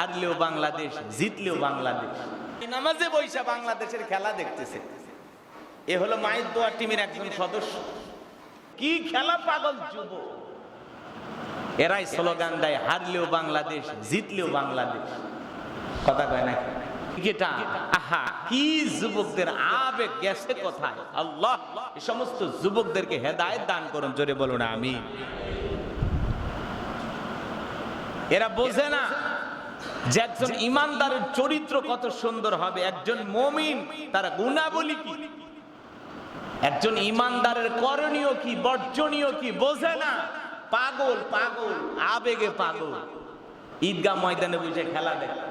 হারলেও বাংলাদেশ, জিতলেও বাংলাদেশ। নামাজে বৈশা বাংলাদেশের খেলা দেখতেছে। এ হলো মায়ের দোয়া টিমের একজন সদস্য। কি খেলা পাগল যুব এরাই স্লোগান দেয়, হারলেও বাংলাদেশ, জিতলেও বাংলাদেশ। কথা কয় না? আহা, কি যুবকদের আবেগ গেছে কোথায়। আল্লাহ এই সমস্ত যুবকদেরকে হেদায়েত দান করুন, জোরে বলুন আমি এরা বোঝে না। যে একজন ইমানদারের চরিত্র কত সুন্দর হবে, একজন মমিন তার গুণাবলী কি? একজন ইমানদারের করণীয় কি, বর্জনীয় কি, বোঝে না। পাগল পাগল, আবেগে পাগল। ঈদগাহ ময়দানে বসে খেলা দেখে।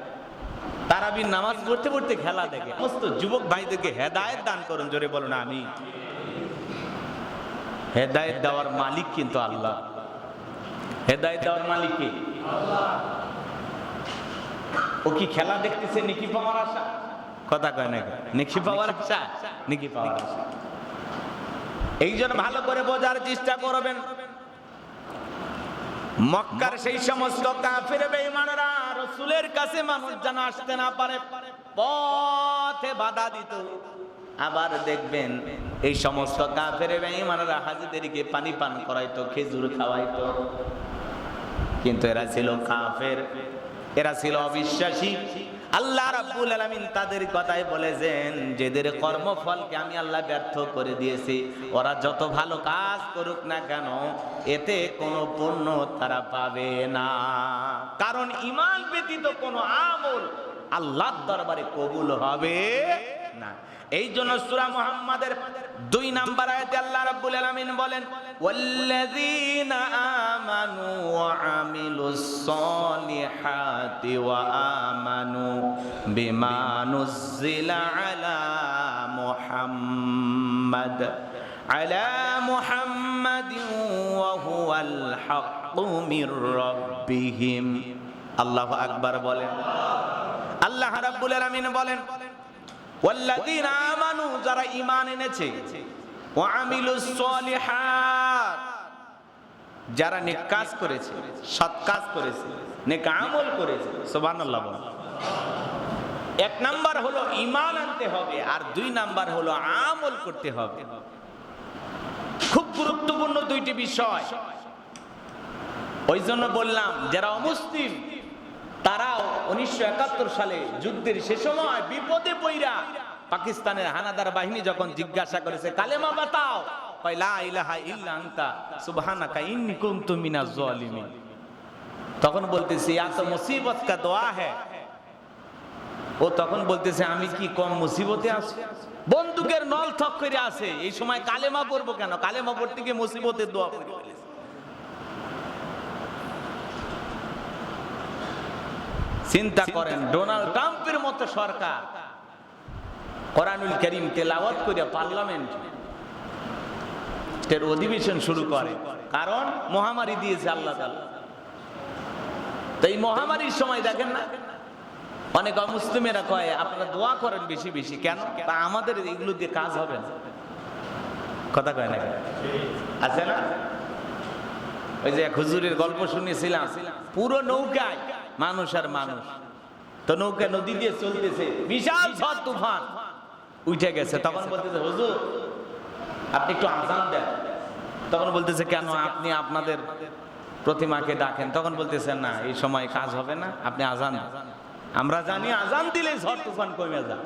তারাবির নামাজ পড়তে পড়তে খেলা দেখে। সমস্ত যুবক ভাইদেরকে হেদায়েত দান করুন, জোরে বলুন আমি হেদায়েত দেওয়ার মালিক কিন্তু আল্লাহ। হেদায়েত দেওয়ার মালিক কে? ও কি খেলা দেখতেছে নিকি পাওয়ার আশা? কথা কয় নাকি নিকি পাওয়ার আশা? নিকি পাওয়ার আশা। এই জন্য ভালো করে বোঝার চেষ্টা করবেন। মক্কার সেই সমস্ত কাফের বেঈমানরা রাসূলের কাছে মানুষ যেন আসতে না পারে পথে বাধা দিত। আবার দেখবেন এই সমস্ত কাফের বেঈমানরা হাজিদেরকে পানি পান করাইতো খেজুর খাওয়াইতো। কিন্তু এরা ছিল কাফের। এরা ছিল অবিশ্বাসী। আল্লাহ রাব্বুল আলামিন তাদের কথাই বলেছেন, যেদের কর্মফলকে আমি আল্লাহ ব্যর্থ করে দিয়েছি, ওরা যত ভালো কাজ করুক না কেন, এতে কোনো পণ্য তারা পাবে না। কারণ ইমান ব্যতীত কোনো আমল আল্লাহর দরবারে কবুল হবে না। এই জন্য সুরা মুহাম্মাদের দুই নাম্বার আয়াতে আল্লাহ রাব্বুল আলামিন বলেন, ওয়াল্লাযীনা আমানু ওয়া আমিলুস সলিহাতি ওয়া আমানু বিমা নুজ্জিলা আলা মুহাম্মাদ। মুহাম্মাদিন ওয়া হুয়াল হাক্কু মির রাব্বিহিম। আল্লাহু আকবার বলেন আল্লাহ রাব্বুল আলামিন বলেন, ওয়াল্লাযীন আমানু, যারা ঈমান এনেছে, ওয়া আমিলুস সলিহাত, যারা নেক কাজ করেছে, সৎ কাজ করেছে, নেক আমল করেছে, সুবহানাল্লাহ বলেন। এক নাম্বার হলো ঈমান আনতে হবে, আর দুই নাম্বার হলো আমল করতে হবে। খুব গুরুত্বপূর্ণ দুইটি বিষয়। ওই জন্য বললাম, যারা অমুসলিম তারাও উনিশশো একাত্তর সালে যুদ্ধের সে সময় বিপদে পইরা পাকিস্তানের হানাদার বাহিনী যখন জিজ্ঞাসা করেছে, কালেমা বাতাও? তখন বলতেছে মুসিবত কা দোয়া হ্যায় ও তখন বলতেছে, আমি কি কম মুসিবতে আছি? বন্দুকের নল থক করে আছে এই সময় কালেমা পড়ব কেন? কালেমা পড়তে গিয়ে মুসিবতের দোয়া পড়ে। চিন্তা করেন, ডোনাল্ড ট্রাম্পের মতো সরকার। কোরআনুল করিম তেলাওয়াত করে পার্লামেন্ট এর অধিবেশন শুরু করে। কারণ মহামারী দিয়েছে আল্লাহ তাআলা। তো এই মহামারীর সময় দেখেন না? অনেক অমুসলিমেরা কয়, আপনারা দোয়া করেন বেশি বেশি। কেন? তা আমাদের এগুলো দিয়ে কাজ হবে না। কথা কয় না? আছে না? ওই যে এক হুজুরের গল্প শুনেছিলাম, পুরো নৌকায় মানুষ আর মানুষ। তো নৌকা নদী দিয়ে চলতেছে, বিশাল ঝড় তুফান। উঠে গেছে, তখন বলতেছে, হুজুর, আপনি একটু আজান দেন। তখন বলতেছে, কেন আপনি আপনাদের প্রতিমাকে ডাকেন? তখন বলতেছেন না, এই সময় কাজ হবে না, আপনি আজান। আমরা জানি আজান দিলে ঝড় তুফান কমে যায়।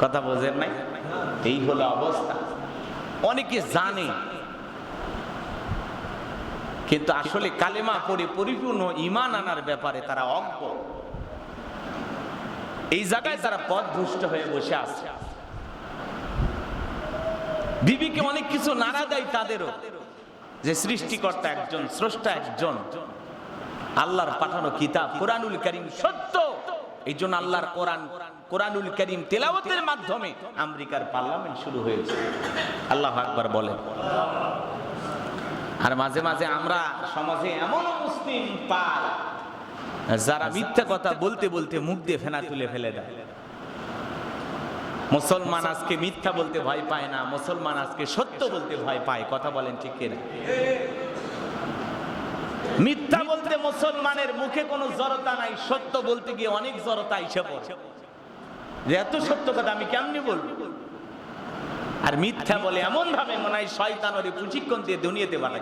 কথা বোঝেন নাই? এই হলো অবস্থা। অনেকে জানে কিন্তু আসলে কালেমা পড়ে পরিপূর্ণ ইমান আনার ব্যাপারে তারা অজ্ঞ। এই জায়গায় তারা পথ পথভ্রষ্ট হয়ে বসে আছে। বিবিকে অনেক কিছু নাড়া দেয় তাদেরও, যে সৃষ্টিকর্তা একজন, স্রষ্টা একজন। আল্লাহর পাঠানো কিতাব কোরআনুল করিম সত্য। এই জন্য আল্লাহর কোরআন, কোরআনুল করিম তেলাওয়াতের মাধ্যমে আমেরিকার পার্লামেন্ট শুরু হয়েছে। আল্লাহ আকবার বলেন। আর মাঝে মাঝে আমরা সমাজে এমন মুসলিম পাই যারা মিথ্যা কথা বলতে বলতে মুখ দিয়ে ফেনা তুলে ফেলে দেয়। মুসলমান আজকে মিথ্যা বলতে ভয় পায় না মুসলমান আজকে সত্য বলতে ভয় পায় কথা বলেন ঠিক কিনা? মিথ্যা বলতে মুসলমানের মুখে কোনো জড়তা নাই সত্য বলতে গিয়ে অনেক জড়তা পড়ে। যে এত সত্য কথা আমি কেমনি বলব? আর মিথ্যা বলে এমন ভাবে মনে হয় শয়তান ওরে প্রশিক্ষণ দিয়ে দুনিয়াতে বানাই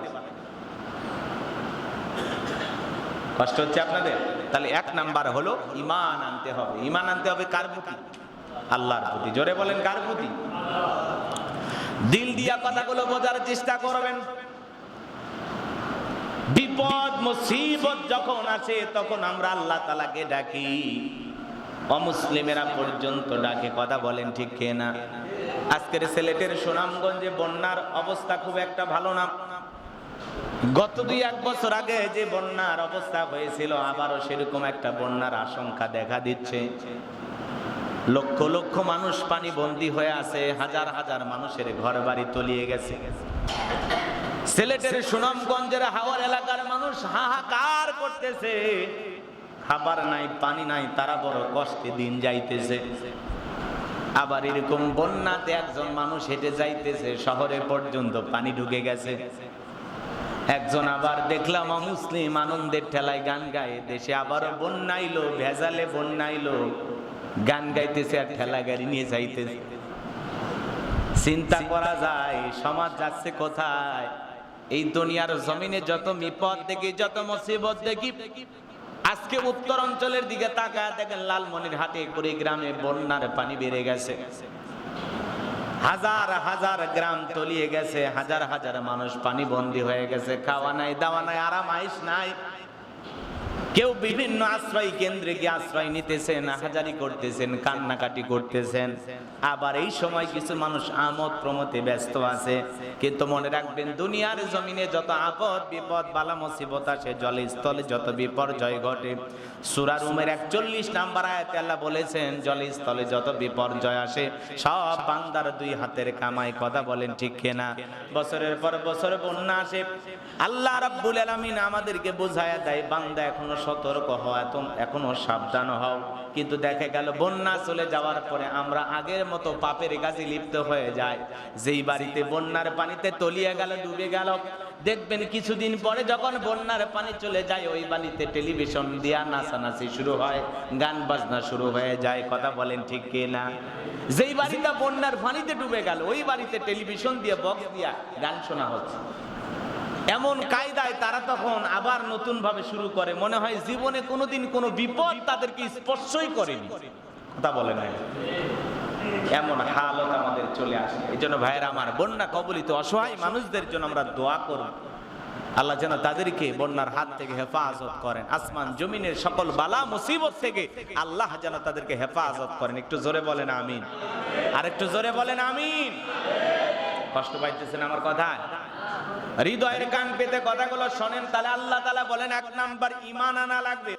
কষ্ট হচ্ছে আপনাদের? তাহলে এক নাম্বার হলো ইমান আনতে হবে। ইমান আনতে হবে কার প্রতি? আল্লাহর প্রতি। জোরে বলেন কার প্রতি? দিল দিয়া কথাগুলো বোঝার চেষ্টা করবেন। বিপদ, মুসিবত যখন আসে, তখন আমরা আল্লাহ তালাকে ডাকি। অমুসলিমেরা পর্যন্ত ডাকে। কথা বলেন ঠিক কে না আজকের সিলেটের সুনামগঞ্জে বন্যার অবস্থা খুব একটা ভালো না। গত দুই এক বছর আগে যে বন্যার অবস্থা হয়েছিল, আবারও সেরকম একটা বন্যার আশঙ্কা দেখা দিচ্ছে। লক্ষ লক্ষ মানুষ পানি বন্দী হয়ে আছে, হাজার হাজার মানুষের ঘর বাড়ি তলিয়ে গেছে। সিলেটের সুনামগঞ্জের হাওয়ার এলাকার মানুষ হাহাকার করতেছে। খাবার নাই, পানি নাই, তারা বড় কষ্টে দিন যাইতেছে। আবার এরকম বন্যাতে একজন মানুষ হেঁটে যাইতেছে, শহরে পর্যন্ত পানি ঢুকে গেছে। একজন আবার দেখলাম মুসলিম আনন্দের ঠেলায় গান গায়ে, দেশে আবারও বন্যাইলো, ভেজালে বন্যাইলো। গান গাইতেছে আর ঠেলা গাড়ি নিয়ে যাইতেছে। চিন্তা করা যায়, সমাজ যাচ্ছে কোথায়? এই দুনিয়ার জমিনে যত বিপদ দেখি, যত মুসিবত দেখি আজকে উত্তর অঞ্চলের দিকে তাকায় দেখেন লালমনির হাটে করে গ্রামে বন্যার পানি বেড়ে গেছে। হাজার হাজার গ্রাম তলিয়ে গেছে, হাজার হাজার মানুষ পানি বন্দী হয়ে গেছে। খাওয়া নাই, দাওয়া নাই, আরাম আইস নাই। কেউ বিভিন্ন আশ্রয় কেন্দ্রে গিয়ে আশ্রয় নিতেছেন, হাজারি করতেছেন, কান্নাকাটি করতেছেন। আবার এই সময় কিছু মানুষ আমোদ প্রমোতে ব্যস্ত আছে। কিন্তু মনে রাখবেন, দুনিয়ার জমিনে যত আপদ, বিপদ, বালা মুসিবত আসে, জলে, স্থলে যত বিপর্যয় ঘটে। সুরার উমের একচল্লিশ নাম্বার আয়াতে আল্লাহ বলেছেন, জলে, স্থলে যত বিপর্যয় আসে, সব বান্দার দুই হাতের কামাই, কথা বলেন ঠিক কেনা? বছরের পর বছর বন্যা আসে। আল্লাহ রাব্বুল আলামিন আমাদেরকে বোঝায়া দেয়, বান্দা এখনও সতর্ক হও এত এখনও সাবধান হও। কিন্তু দেখে গেল, বন্যা চলে যাওয়ার পরে আমরা আগের মতো পাপের কাজে লিপ্ত হয়ে যায় যেই বাড়িতে বন্যার পানিতে তলিয়ে গেল, ডুবে গেল, দেখবেন কিছুদিন পরে যখন বন্যার পানি চলে যায়, ওই বাড়িতে টেলিভিশন দিয়া নাচানাচি শুরু হয়, গান বাজনা শুরু হয়ে যায়, কথা বলেন ঠিক কি না? যেই বাড়িটা বন্যার পানিতে ডুবে গেল, ওই বাড়িতে টেলিভিশন দিয়ে বক্স দিয়া গান শোনা হচ্ছে। এমন কায়দায় তারা তখন আবার নতুন ভাবে শুরু করে। মনে হয় জীবনে কোনোদিন কোনো বিপদ তাদেরকে স্পর্শই করেনি। কথা বলে না এমন হালত আমাদের চলে আসে। এই জন্য ভাইয়ের আমার বন্যা কবলিত অসহায় মানুষদের জন্য আমরা দোয়া করব। আল্লাহ যেন তাদেরকে বন্যার হাত থেকে হেফাজত করেন। আসমান, জমিনের সকল বালা, মুসিবত থেকে আল্লাহ যেন তাদেরকে হেফাজত করেন। একটু জোরে বলেন আমিন। আর একটু জোরে বলেন আমিন। কষ্ট পাইতেছেন আমার কথায়? হৃদয়ের কান পেতে কথাগুলো শোনেন তাহলে আল্লাহ তালা বলেন এক নাম্বার ইমান আনা লাগবে।